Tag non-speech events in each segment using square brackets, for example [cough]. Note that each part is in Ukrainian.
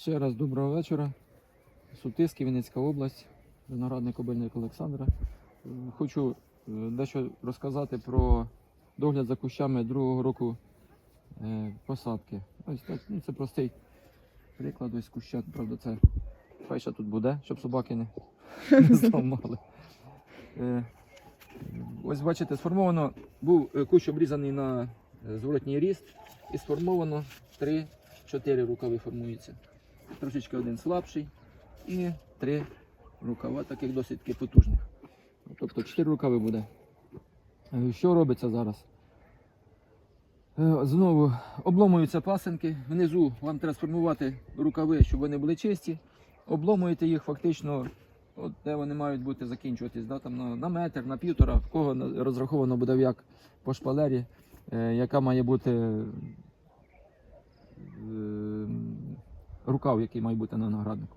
Ще раз доброго вечора. Сутиски, Вінницька область, виноградник обильник Олександра. Хочу е, дещо розказати про догляд за кущами другого року е, посадки. Ось так, ну, це простий приклад ось куща, правда, це файша тут буде, щоб собаки не, не [laughs] зламали. Е, Ось бачите, сформовано, був кущ обрізаний на зворотній ріст і сформовано 3-4 рукави формуються. Трошечки один слабший і три рукава, таких досить потужних. Тобто 4 рукави буде. Е, Що робиться зараз? Е, Знову обломуються пасенки. Внизу вам треба сформувати рукави, щоб вони були чисті. Обломуєте їх фактично, от де вони мають бути закінчуватись, да, там на, на метр, на півтора, в кого розраховано буде як по шпалері, е, яка має бути е, рукав, який має бути на винограднику.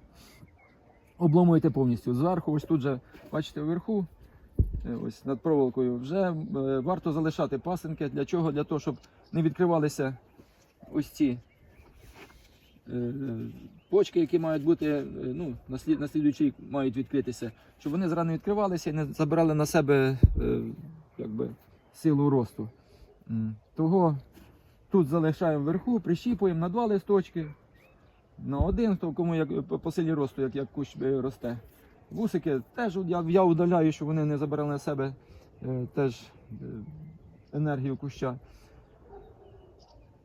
Обломуєте повністю зверху, ось тут же, бачите, вверху, е, ось над проволокою, вже е, варто залишати пасинки. Для чого? Для того, щоб не відкривалися ось ці е, почки, які мають бути, ну, наслід, наслідуючі мають відкритися, щоб вони зрано відкривалися і не забирали на себе якби, силу росту. Того тут залишаємо вверху, прищіпуємо на два листочки, на один, хто кому як по- силі росту, як, як кущ е, росте. Вусики теж я, я удаляю, щоб вони не забирали на себе е, теж е, енергію куща.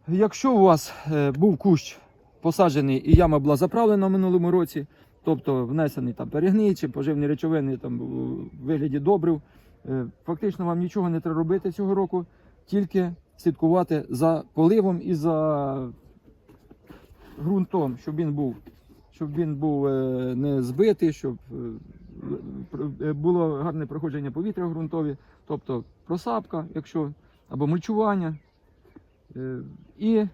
Якщо у вас е, був кущ посаджений і яма була заправлена в минулому році, тобто внесений там перегній поживні речовини там, у вигляді добрив, е, фактично вам нічого не треба робити цього року, тільки слідкувати за поливом і за ґрунтом, щоб він був, щоб він був е, не збитий, щоб е, е, було гарне проходження повітря в ґрунтові, тобто просапка, якщо або мульчування. І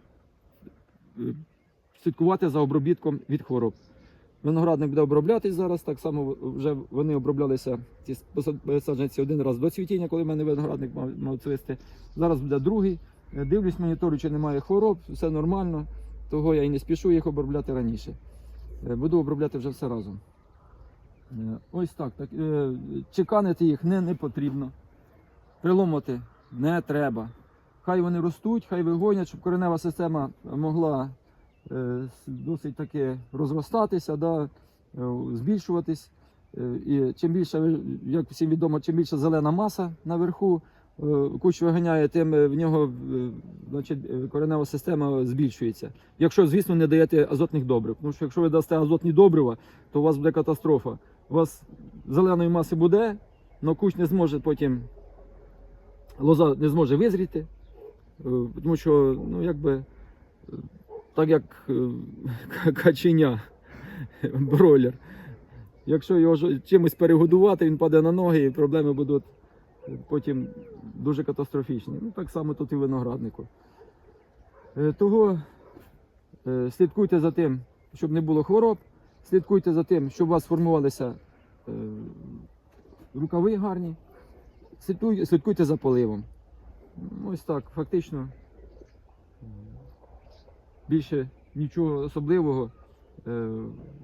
слідкувати за обробітком від хвороб. Виноградник буде оброблятись зараз, так само вже вони оброблялися ці саджанці один раз до цвітіння, коли в мене виноградник мав, мав цвісти. Зараз буде другий. Дивлюсь, моніторю, чи немає хвороб, все нормально, того я і не спішу їх обробляти раніше. Е, Буду обробляти вже все разом. Е, Ось так. так е, чеканити їх не, не потрібно. Приломати не треба. Хай вони ростуть, хай вигонять, щоб коренева система могла досить таки розростатися, да, збільшуватись. І чим більше, як всім відомо, чим більше зелена маса наверху, кущ виганяє, тим в нього значить, е, коренева система збільшується. Якщо, звісно, не даєте азотних добрив. Тому що якщо ви дасте азотні добрива, то у вас буде катастрофа. У вас зеленої маси буде, але кущ не зможе потім, лоза не зможе визріти. Е, Тому що, ну, якби, е, так як [laughs] каченя, [laughs] бройлер. Якщо його чимось перегодувати, він паде на ноги і проблеми будуть потім дуже катастрофічні. Ну, так само тут і винограднику. Е, Того е, слідкуйте за тим, щоб не було хвороб, слідкуйте за тим, щоб у вас формувалися е, рукави гарні, слідкуйте, за поливом. Ну, Ось так, фактично. Більше нічого особливого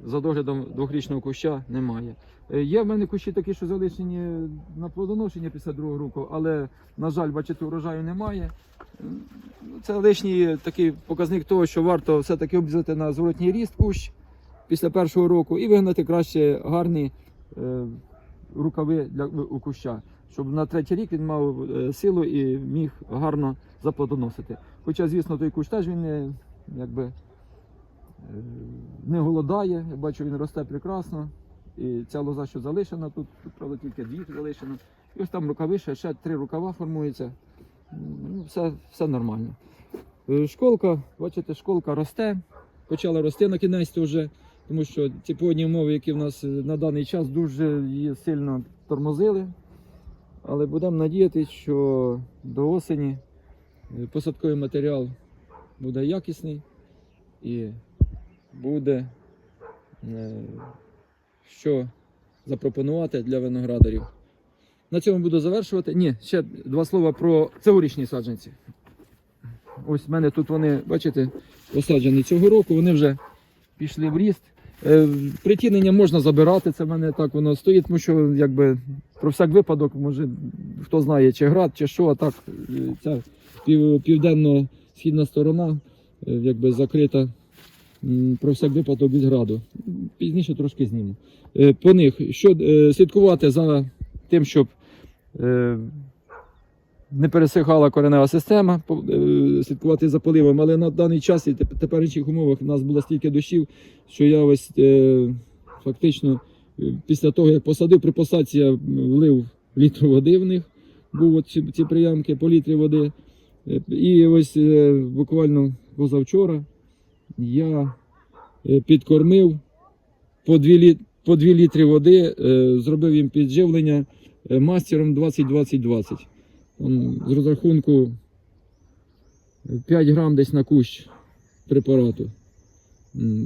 за доглядом двохрічного куща немає. Е, Є в мене кущі такі, що залишені на плодоношення після другого року, але, на жаль, бачите, урожаю немає. Це лишній такий показник того, що варто все-таки обрізати на зворотній ріст кущ після першого року і вигнати краще гарні е, рукави для у куща, щоб на третій рік він мав е, силу і міг гарно заплодоносити. Хоча, звісно, той кущ теж він якби, не голодає. Я бачу, він росте прекрасно. І ця лоза, що залишена, тут, тут правда, тільки дві залишено. І ось там рукави, ще, три рукава формуються. Ну, все, все нормально. Е, Школка, бачите, школка росте, почала рости на кінець вже, тому що ці погодні умови, які в нас е, на даний час дуже її сильно тормозили. Але будемо надіятися, що до осені е, посадковий матеріал буде якісний і буде що запропонувати для виноградарів. На цьому буду завершувати. Ні, ще два слова про цьогорічні саджанці. Ось в мене тут вони, бачите, посаджені цього року, вони вже пішли в ріст. Е, Притінення можна забирати, це в мене так воно стоїть, тому що якби про всяк випадок, може хто знає, чи град, чи що, а так е, ця південно-східна сторона е, якби закрита про всяк випадок від граду. Пізніше трошки зніму. Е, По них що е, слідкувати за тим, щоб е, не пересихала коренева система, слідкувати за поливом, але на даний час і теперішніх умовах у нас було стільки дощів, що я ось фактично після того, як посадив, при посадці я влив літр води в них, був ці, ці приямки по літрі води. І ось буквально позавчора я е, підкормив по 2, літ, по 2 літри води, е, зробив їм підживлення е, мастером 20-20-20. З розрахунку 5 грам десь на кущ препарату.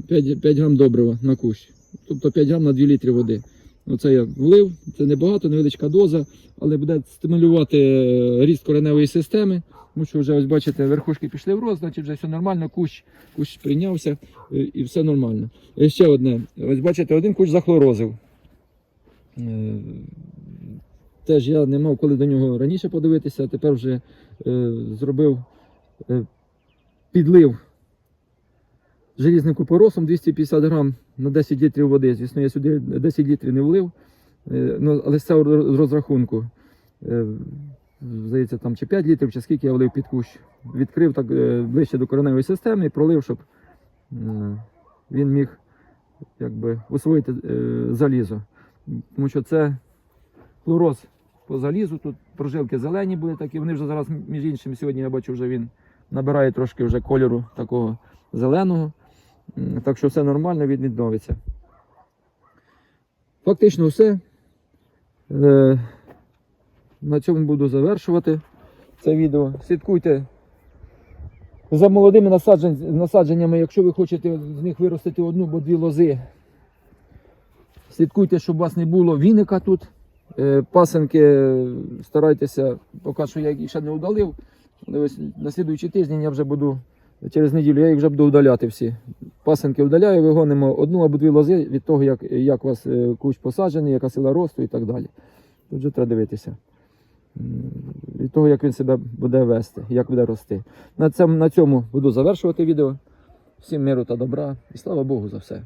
5, 5 грам добрива на кущ. Тобто 5 грам на 2 літри води. Оце я влив, це небагато, невеличка доза, але буде стимулювати ріст кореневої системи. Тому що вже ось бачите, верхушки пішли в рост, значить вже все нормально, кущ, кущ прийнявся е, і все нормально. І ще одне. Ось бачите, один кущ захлорозив. Е, Теж я не мав коли до нього раніше подивитися, тепер вже е, зробив е, підлив желізним купоросом 250 грам на 10 літрів води. Звісно, я сюди 10 літрів не влив, е, ну, але з розрахунку. Здається, там чи 5 літрів, чи скільки я влив під кущ. Відкрив так е, ближче до кореневої системи і пролив, щоб е, він міг якби, усвоїти е, залізо. Тому що це хлороз по залізу, тут прожилки зелені були такі, вони вже зараз, між іншим, сьогодні я бачу, вже він набирає трошки вже кольору такого зеленого. Так що все нормально, він відновиться. Фактично все. На цьому буду завершувати це відео. Слідкуйте за молодими насадженнями, якщо ви хочете з них виростити одну або дві лози. Слідкуйте, щоб у вас не було віника тут. Е, Пасенки старайтеся, поки що я їх ще не удалив. Але ось на слідуючий тиждень я вже буду через неділю, я їх вже буду удаляти всі. Пасенки вдаляю, вигонимо одну або дві лози від того, як, як у вас е, кущ посаджений, яка сила росту і так далі. Тут вже треба дивитися. Від того, як він себе буде вести, як буде рости. На цьому, на цьому буду завершувати відео. Всім миру та добра і слава Богу за все.